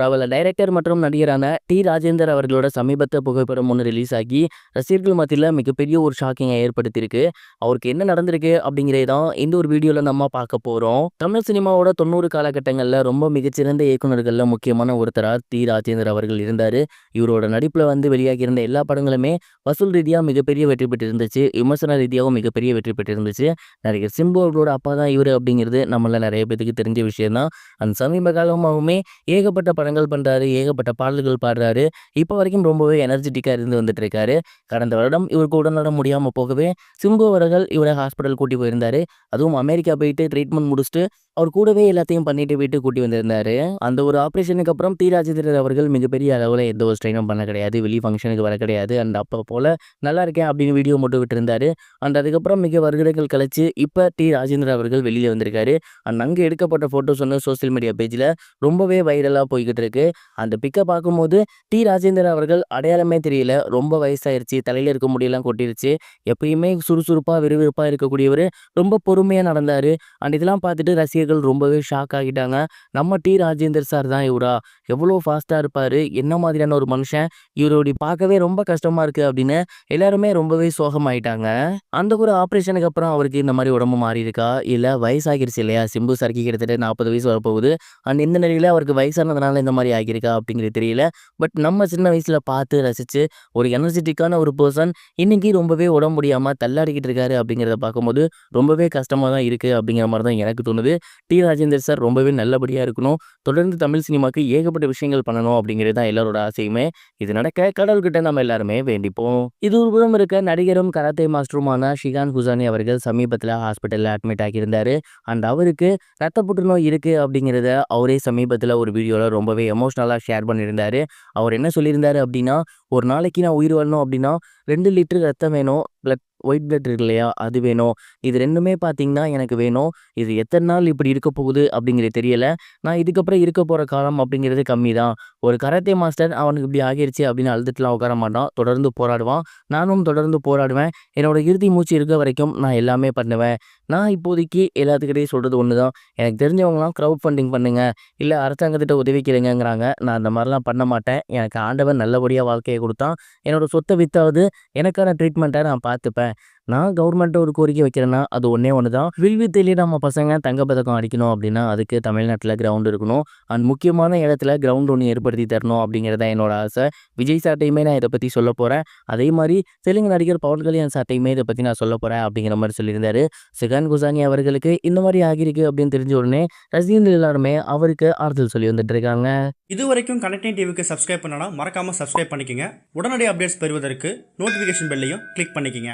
பிரபல டைரக்டர் மற்றும் நடிகரான டி. ராஜேந்தர் அவர்களோட சமீபத்த புகைப்படம் ஒன்று ரிலீஸ் ஆகி ரசிகர்கள் மத்தியில் மிகப்பெரிய ஒரு ஷாக்கிங்கை ஏற்படுத்தியிருக்கு. அவருக்கு என்ன நடந்திருக்கு அப்படிங்கிறத தான் இந்த ஒரு வீடியோவில் நம்ம பார்க்க போகிறோம் தமிழ் சினிமாவோட தொண்ணூறு காலகட்டங்களில் ரொம்ப மிகச்சிறந்த இயக்குநர்களில் முக்கியமான ஒருத்தராக டி. ராஜேந்தர் அவர்கள் இருந்தார். இவரோட நடிப்பில் வந்து வெளியாகி இருந்த எல்லா படங்களுமே வசூல் ரீதியாக மிகப்பெரிய வெற்றி பெற்றிருந்துச்சு. விமர்சன ரீதியாகவும் மிகப்பெரிய வெற்றி பெற்றிருந்துச்சு. நடிகர் சிம்பு அவர்களோட அப்பா தான் இவர் அப்படிங்கிறது நம்மள நிறைய பேத்துக்கு தெரிஞ்ச விஷயம் தான் அந்த சமீப காலமாகவுமே ஏகப்பட்ட படம் படங்கள் பண்ணுறாரு ஏகப்பட்ட பாடல்கள் பாடுறாரு. இப்போ வரைக்கும் ரொம்பவே எனர்ஜெட்டிக்காக இருந்து வந்துட்டு இருக்காரு கடந்த வருடம் இவருக்கு உடல்நலம் முடியாமல் போகவே சிம்பு அவர்கள் இவரை ஹாஸ்பிட்டல் கூட்டி போயிருந்தார். அதுவும் அமெரிக்கா போயிட்டு ட்ரீட்மெண்ட் முடிச்சுட்டு அவர் கூடவே எல்லாத்தையும் பண்ணிட்டு வீட்டு கூட்டி வந்திருந்தாரு. அந்த ஒரு ஆப்ரேஷனுக்கு அப்புறம் டி. ராஜேந்திரன் அவர்கள் மிகப்பெரிய அளவில் எந்த ஒரு ஸ்ட்ரெயினும் பண்ண கிடையாது. வெளி ஃபங்க்ஷனுக்கு வர கிடையாது. அண்ட் அப்போ போல் நல்லா இருக்கேன் அப்படின்னு வீடியோ மட்டும் விட்டுருந்தாரு. அண்ட் அதுக்கப்புறம் மிக வருடங்கள் கழிச்சு இப்போ டி. ராஜேந்திரன் அவர்கள் வெளியில் வந்திருக்காரு. அண்ட் அங்கே எடுக்கப்பட்ட ஃபோட்டோஸ் வந்து சோஷியல் மீடியா பேஜில் ரொம்பவே வைரலாக போய்கிட்டு இருக்கு. அந்த பிக்கை பார்க்கும்போது டி. ராஜேந்திரன் அவர்கள் அடையாளமே தெரியல. ரொம்ப வயசாயிருச்சு. தலையில் இருக்க முடியெல்லாம் கொட்டிருச்சு. எப்பயுமே சுறுசுறுப்பாக விறுவிறுப்பாக இருக்கக்கூடியவர். ரொம்ப பொறுமையாக நடந்தார். அண்ட் இதெல்லாம் பார்த்துட்டு ரசிகர்கள் ரொம்பவே ஷாக் ஆகிட்டாங்க. நம்ம டி. ராஜேந்தர் சார் தான் இவரா. எவ்வளோ ஃபாஸ்ட்டாக இருப்பார். என்ன மாதிரியான ஒரு மனுஷன்? இவரோட பார்க்கவே ரொம்ப கஷ்டமாக இருக்குது அப்படின்னு எல்லாருமே ரொம்பவே சோகமாயிட்டாங்க. அந்த ஒரு ஆப்ரேஷனுக்கு அப்புறம் அவருக்கு இந்த மாதிரி உடம்பு மாறி இருக்கா இல்லை வயசாகிருச்சு இல்லையா? சிம்பு சார்க்கு கிட்டத்தட்ட நாற்பது வயசு வரப்போகுது. அண்ட் இந்த நிலையில் அவருக்கு வயசானதுனால இந்த மாதிரி ஆகியிருக்கா அப்படிங்கிறது தெரியல. பட் நம்ம சின்ன வயசில் பார்த்து ரசித்து ஒரு எனர்ஜெட்டிக்கான ஒரு பர்சன் இன்னைக்கு ரொம்பவே உடம்பு முடியாமல் தள்ளாடிக்கிட்டு இருக்காரு அப்படிங்கிறத பார்க்கும்போது ரொம்பவே கஷ்டமாக தான் இருக்குது அப்படிங்கிற மாதிரி தான் எனக்கு தோணுது. டி. ராஜேந்தர் சார் ரொம்பவே நல்லபடியாக இருக்கணும். தொடர்ந்து தமிழ் சினிமாக்கு ஏகப்பட்ட விஷயங்கள் பண்ணணும் அப்படிங்கிறது தான் எல்லாரோட ஆசையுமே. இது நடக்க கடவுள்கிட்ட நம்ம எல்லாருமே வேண்டிப்போம். இது ஒரு புறம் இருக்க நடிகரும் கராத்தே மாஸ்டருமான ஷிகான் ஹுசானி அவர்கள் சமீபத்தில் ஹாஸ்பிட்டலில் அட்மிட் ஆகியிருந்தார். அண்ட் அவருக்கு ரத்த புற்றுநோய் இருக்குது அப்படிங்கிறத அவரே சமீபத்தில் ஒரு வீடியோவில் ரொம்பவே எமோஷ்னலாக ஷேர் பண்ணியிருந்தார். அவர் என்ன சொல்லியிருந்தார் அப்படின்னா ஒரு நாளைக்கு நான் உயிர் வாழணும் அப்படின்னா ரெண்டு லிட்டர் ரத்தம் வேணும் பிளட் ஒயிட் பிளட் இருக்கு இல்லையா அது வேணும். இது ரெண்டுமே பார்த்தீங்கன்னா எனக்கு வேணும். இது எத்தனை நாள் இப்படி இருக்க போகுது அப்படிங்கிறது தெரியல. நான் இதுக்கப்புறம் இருக்க போகிற காலம் அப்படிங்கிறது கம்மி தான் ஒரு கராத்தே மாஸ்டர் அவனுக்கு இப்படி ஆகிருச்சு அப்படின்னு அழுதுட்டுலாம் உட்கார மாட்டான். தொடர்ந்து போராடுவான். நானும் தொடர்ந்து போராடுவேன். என்னோட இறுதி மூச்சு இருக்க வரைக்கும் நான் எல்லாமே பண்ணுவேன். நான் இப்போதைக்கு எல்லாத்துக்கிட்டையும் சொல்கிறது ஒன்று தான் எனக்கு தெரிஞ்சவங்களாம் க்ரௌட் ஃபண்டிங் பண்ணுங்கள் இல்லை அரசாங்கத்திட்ட உதவி கேளுங்கங்கிறாங்க. நான் அந்த மாதிரிலாம் பண்ண மாட்டேன். எனக்கு ஆண்டவன் நல்லபடியாக வாழ்க்கையை கொடுத்தான். என்னோட சொத்தை வித்தாவது எனக்கான ட்ரீட்மெண்ட்டை நான் பார்த்துப்பேன். நான் கவர்மெண்ட்டை ஒரு கோரிக்கை வைக்கிறேன்னா அது ஒன்றே ஒன்று தான் வில்வித்தையிலே நம்ம பசங்க தங்கப்பதக்கம் அடிக்கணும் அப்படின்னா அதுக்கு தமிழ்நாட்டில் கிரவுண்ட் இருக்கணும். அண்ட் முக்கியமான இடத்துல கிரவுண்ட் ஒன்று ஏற்படுத்தி தரணும் அப்படிங்கிறது தான் என்னோட ஆசை. விஜய் சாட்டையுமே நான் இதை பற்றி சொல்ல போகிறேன் அதே மாதிரி தெலுங்கு நடிகர் பவன் கல்யாண் சாட்டையுமே இதை பற்றி நான் சொல்ல போகிறேன் அப்படிங்கிற மாதிரி சொல்லியிருந்தார். சிகான் குசானி அவர்களுக்கு இந்த மாதிரி ஆகியிருக்கு அப்படின்னு தெரிஞ்ச உடனே ரசிகர்கள் எல்லாருமே அவருக்கு ஆறுதல் சொல்லி வந்துட்டு இருக்காங்க. இது வரைக்கும் கனெக்டிங் டிவிக்கு சப்ஸ்கிரைப் பண்ணனா மறக்காமல் சப்ஸ்கிரைப் பண்ணிக்கங்க. உடனடி அப்டேட்ஸ் பெறுவதற்கு நோட்டிஃபிகேஷன் பெல்லையும் கிளிக் பண்ணிக்கங்க.